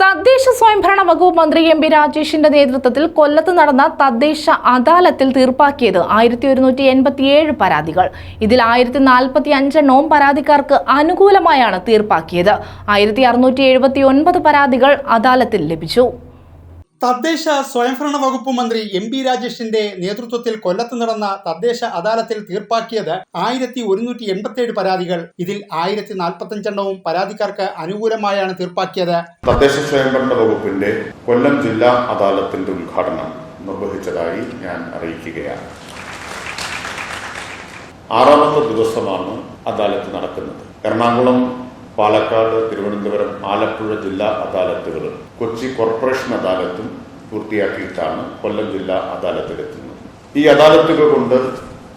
തദ്ദേശ സ്വയംഭരണ വകുപ്പ് മന്ത്രി എം പി രാജേഷിന്റെ നേതൃത്വത്തിൽ കൊല്ലത്ത് നടന്ന തദ്ദേശ അദാലത്തിൽ തീർപ്പാക്കിയത് ആയിരത്തി ഒരുന്നൂറ്റി എൺപത്തിയേഴ് പരാതികൾ. ഇതിൽ ആയിരത്തി നാൽപ്പത്തി അഞ്ചെണ്ണവും പരാതിക്കാർക്ക് അനുകൂലമായാണ് തീർപ്പാക്കിയത്. ആയിരത്തി അറുന്നൂറ്റി എഴുപത്തി ഒൻപത് പരാതികൾ അദാലത്തിൽ ലഭിച്ചു. തദ്ദേശ സ്വയംഭരണ വകുപ്പ് മന്ത്രി എം പി രാജേഷിന്റെ നേതൃത്വത്തിൽ കൊല്ലത്ത് നടന്ന തദ്ദേശ അദാലത്തിൽ തീർപ്പാക്കിയത് ആയിരത്തി ഒരുന്നൂറ്റി എൺപത്തിയേഴ് പരാതികൾ. ഇതിൽ ആയിരത്തി നാൽപ്പത്തഞ്ചെണ്ണവും പരാതിക്കാർക്ക് അനുകൂലമായാണ് തീർപ്പാക്കിയത്. തദ്ദേശ സ്വയംഭരണ വകുപ്പിന്റെ കൊല്ലം ജില്ലാ അദാലത്തിന്റെ ഉദ്ഘാടനം നിർവഹിച്ചതായി ഞാൻ അറിയിക്കുകയാണ്. ആറാമത്തെ ദിവസമാണ് അദാലത്ത് നടക്കുന്നത്. എറണാകുളം പാലക്കാട് തിരുവനന്തപുരം ആലപ്പുഴ ജില്ലാ അദാലത്തുകളും കൊച്ചി കോർപ്പറേഷൻ അദാലത്തും പൂർത്തിയാക്കിയിട്ടാണ് കൊല്ലം ജില്ലാ അദാലത്തിലെത്തുന്നത്. ഈ അദാലത്തുകൾ കൊണ്ട്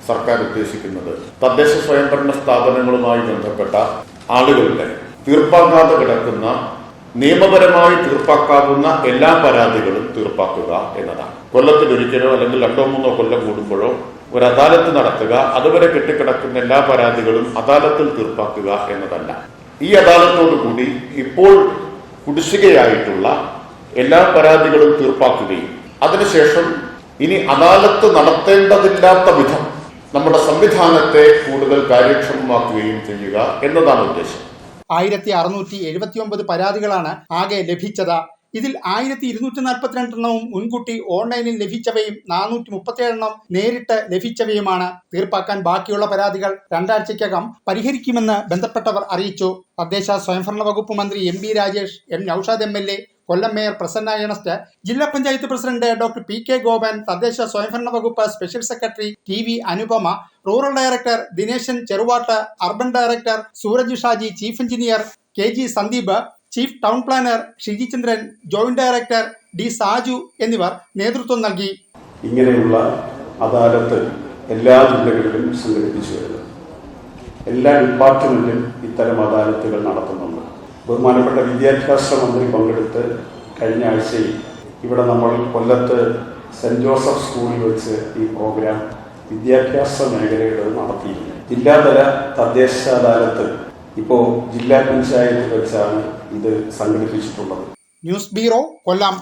സർക്കാർ ഉദ്ദേശിക്കുന്നത് തദ്ദേശ സ്വയംഭരണ സ്ഥാപനങ്ങളുമായി ബന്ധപ്പെട്ട ആളുകളുടെ തീർപ്പാക്കാതെ കിടക്കുന്ന നിയമപരമായി തീർപ്പാക്കാവുന്ന എല്ലാ പരാതികളും തീർപ്പാക്കുക എന്നതാണ്. കൊല്ലത്തിൽ ഒരിക്കലോ അല്ലെങ്കിൽ രണ്ടോ മൂന്നോ കൊല്ലം കൂടുമ്പോഴോ ഒരു അദാലത്ത് നടത്തുക അതുവരെ കെട്ടിക്കിടക്കുന്ന എല്ലാ പരാതികളും അദാലത്തിൽ തീർപ്പാക്കുക എന്നതല്ല. ഈ കൂടി ഇപ്പോൾ കുടിശ്ശികയായിട്ടുള്ള എല്ലാ പരാതികളും തീർപ്പാക്കുകയും അതിനുശേഷം ഇനി അദാലത്ത് നടത്തേണ്ടതില്ലാത്ത വിധം നമ്മുടെ സംവിധാനത്തെ കൂടുതൽ കാര്യക്ഷമമാക്കുകയും ചെയ്യുക എന്നതാണ് ഉദ്ദേശം. ആയിരത്തി അറുന്നൂറ്റി എഴുപത്തിയൊമ്പത് പരാതികളാണ് ആകെ ലഭിച്ചത്. ഇതിൽ ആയിരത്തി ഇരുന്നൂറ്റി നാൽപ്പത്തിരണ്ടെണ്ണവും മുൻകൂട്ടി ഓൺലൈനിൽ ലഭിച്ചവയും നാനൂറ്റി മുപ്പത്തിയേഴെണ്ണം നേരിട്ട് ലഭിച്ചവയുമാണ്. തീർപ്പാക്കാൻ ബാക്കിയുള്ള പരാതികൾ രണ്ടാഴ്ചയ്ക്കകം പരിഹരിക്കുമെന്ന് ബന്ധപ്പെട്ടവർ അറിയിച്ചു. തദ്ദേശ സ്വയംഭരണ വകുപ്പ് മന്ത്രി M B Rajesh M Noushad M L A Kollam mayor Prasanna Ernest ജില്ലാ panchayat president doctor P K Gopan തദ്ദേശ സ്വയംഭരണ വകുപ്പ് special secretary T V Anupama rural director Dineshan Cheruvattu urban director Sooraj Shaji chief engineer K G Sandeep chief town planner Shiji Chandran joint director D Saju എന്നിവർ നേതൃത്വം നൽകി. ഇങ്ങനെയുള്ള അദാലത്ത് എല്ലാ ജില്ലകളിലും സംഘടിപ്പിച്ചു വരുന്നു. എല്ലാ ഡിപ്പാർട്ട്മെന്റിലും ഇത്തരം അദാലത്തുകൾ നടത്തുന്നുണ്ട്. ബഹുമാനപ്പെട്ട വിദ്യാഭ്യാസ മന്ത്രി പങ്കെടുത്ത് കഴിഞ്ഞ ആഴ്ചയിൽ ഇവിടെ നമ്മൾ കൊല്ലത്ത് സെന്റ് ജോസഫ് സ്കൂളിൽ വെച്ച് ഈ പ്രോഗ്രാം വിദ്യാഭ്യാസ മേഖലയുടെ നടത്തിയിരുന്നു. ജില്ലാതല തദ്ദേശ അദാലത്ത് ഇപ്പോൾ ജില്ലാ പഞ്ചായത്ത് വെച്ചാണ് ഇത് സംഘടിപ്പിച്ചിട്ടുള്ളത്. News bureau Kollam.